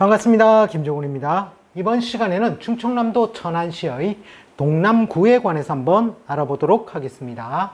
반갑습니다. 김종훈입니다. 이번 시간에는 충청남도 천안시의 동남구에 관해서 한번 알아보도록 하겠습니다.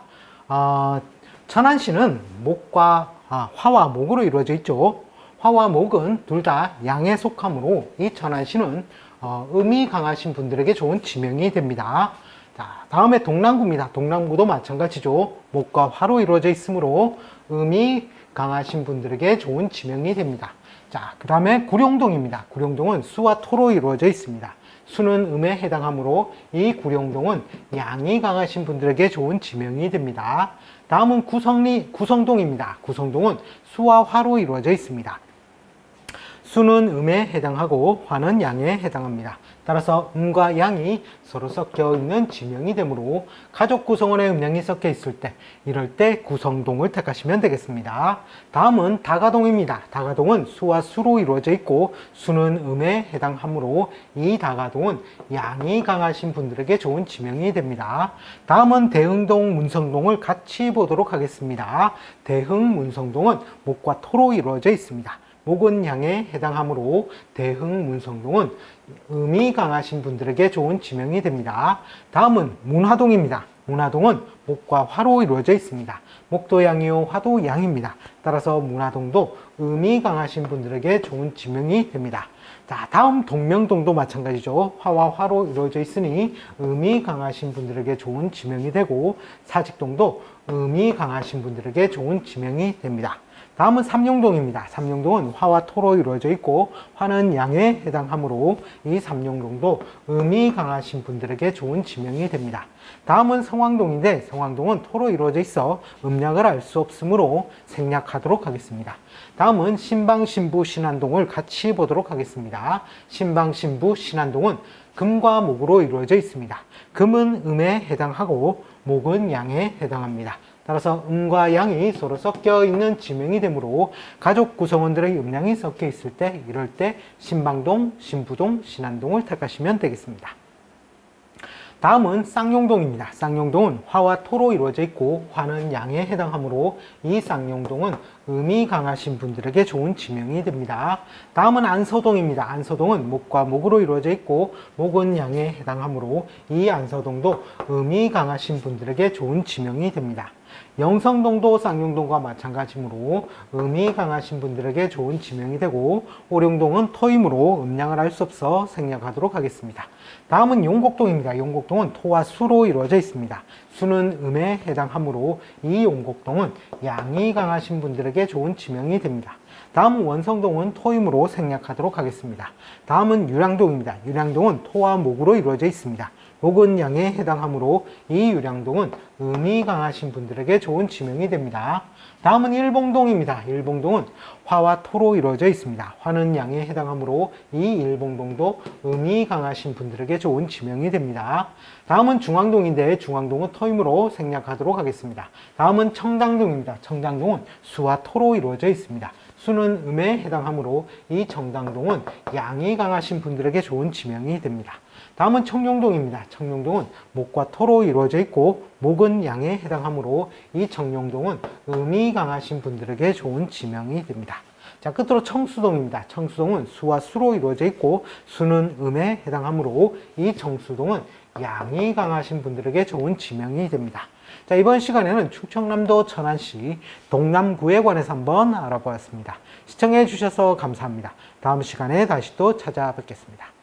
어, 천안시는 목과 아, 화와 목으로 이루어져 있죠. 화와 목은 둘 다 양에 속하므로 이 천안시는 어, 음이 강하신 분들에게 좋은 지명이 됩니다. 자, 다음에 동남구입니다. 동남구도 마찬가지죠. 목과 화로 이루어져 있으므로 음이 강하신 분들에게 좋은 지명이 됩니다. 자, 그 다음에 구룡동입니다. 구룡동은 수와 토로 이루어져 있습니다. 수는 음에 해당하므로 이 구룡동은 양이 강하신 분들에게 좋은 지명이 됩니다. 다음은 구성리, 구성동입니다. 구성동은 수와 화로 이루어져 있습니다. 수는 음에 해당하고 화는 양에 해당합니다. 따라서 음과 양이 서로 섞여 있는 지명이 되므로 가족 구성원의 음양이 섞여 있을 때 이럴 때 구성동을 택하시면 되겠습니다. 다음은 다가동입니다. 다가동은 수와 수로 이루어져 있고 수는 음에 해당하므로 이 다가동은 양이 강하신 분들에게 좋은 지명이 됩니다. 다음은 대흥동, 문성동을 같이 보도록 하겠습니다. 대흥, 문성동은 목과 토로 이루어져 있습니다. 목은 양에 해당하므로 대흥 문성동은 음이 강하신 분들에게 좋은 지명이 됩니다. 다음은 문화동입니다. 문화동은 목과 화로 이루어져 있습니다. 목도 양이요, 화도 양입니다. 따라서 문화동도 음이 강하신 분들에게 좋은 지명이 됩니다. 자, 다음 동명동도 마찬가지죠. 화와 화로 이루어져 있으니 음이 강하신 분들에게 좋은 지명이 되고 사직동도 음이 강하신 분들에게 좋은 지명이 됩니다. 다음은 삼룡동입니다. 삼룡동은 화와 토로 이루어져 있고 화는 양에 해당하므로 이 삼룡동도 음이 강하신 분들에게 좋은 지명이 됩니다. 다음은 성황동인데 성황동은 토로 이루어져 있어 음약을 알 수 없으므로 생략하도록 하겠습니다. 다음은 신방신부 신안동을 같이 보도록 하겠습니다. 신방신부 신안동은 금과 목으로 이루어져 있습니다. 금은 음에 해당하고 목은 양에 해당합니다. 따라서 음과 양이 서로 섞여 있는 지명이 되므로 가족 구성원들의 음양이 섞여 있을 때 이럴 때 신방동, 신부동, 신안동을 택하시면 되겠습니다. 다음은 쌍용동입니다. 쌍용동은 화와 토로 이루어져 있고 화는 양에 해당하므로 이 쌍용동은 음이 강하신 분들에게 좋은 지명이 됩니다. 다음은 안서동입니다. 안서동은 목과 목으로 이루어져 있고 목은 양에 해당하므로 이 안서동도 음이 강하신 분들에게 좋은 지명이 됩니다. 영성동도 쌍용동과 마찬가지므로 음이 강하신 분들에게 좋은 지명이 되고 오룡동은 토임으로 음양을 알수 없어 생략하도록 하겠습니다. 다음은 용곡동입니다. 용곡동은 토와 수로 이루어져 있습니다. 수는 음에 해당하므로 이 용곡동은 양이 강하신 분들에게 좋은 지명이 됩니다. 다음은 원성동은 토임으로 생략하도록 하겠습니다. 다음은 유량동입니다. 유량동은 토와 목으로 이루어져 있습니다. 목은 양에 해당하므로 이 유량동은 음이 강하신 분들에게 좋은 지명이 됩니다. 다음은 일봉동입니다. 일봉동은 화와 토로 이루어져 있습니다. 화는 양에 해당하므로 이 일봉동도 음이 강하신 분들에게 좋은 지명이 됩니다. 다음은 중앙동인데 중앙동은 터임으로 생략하도록 하겠습니다. 다음은 청당동입니다. 청당동은 수와 토로 이루어져 있습니다. 수는 음에 해당하므로 이 정당동은 양이 강하신 분들에게 좋은 지명이 됩니다. 다음은 청룡동입니다. 청룡동은 목과 토로 이루어져 있고 목은 양에 해당하므로 이 청룡동은 음이 강하신 분들에게 좋은 지명이 됩니다. 자, 끝으로 청수동입니다. 청수동은 수와 수로 이루어져 있고 수는 음에 해당하므로 이 청수동은 양이 강하신 분들에게 좋은 지명이 됩니다. 자, 이번 시간에는 충청남도 천안시 동남구에 관해서 한번 알아보았습니다. 시청해 주셔서 감사합니다. 다음 시간에 다시 또 찾아뵙겠습니다.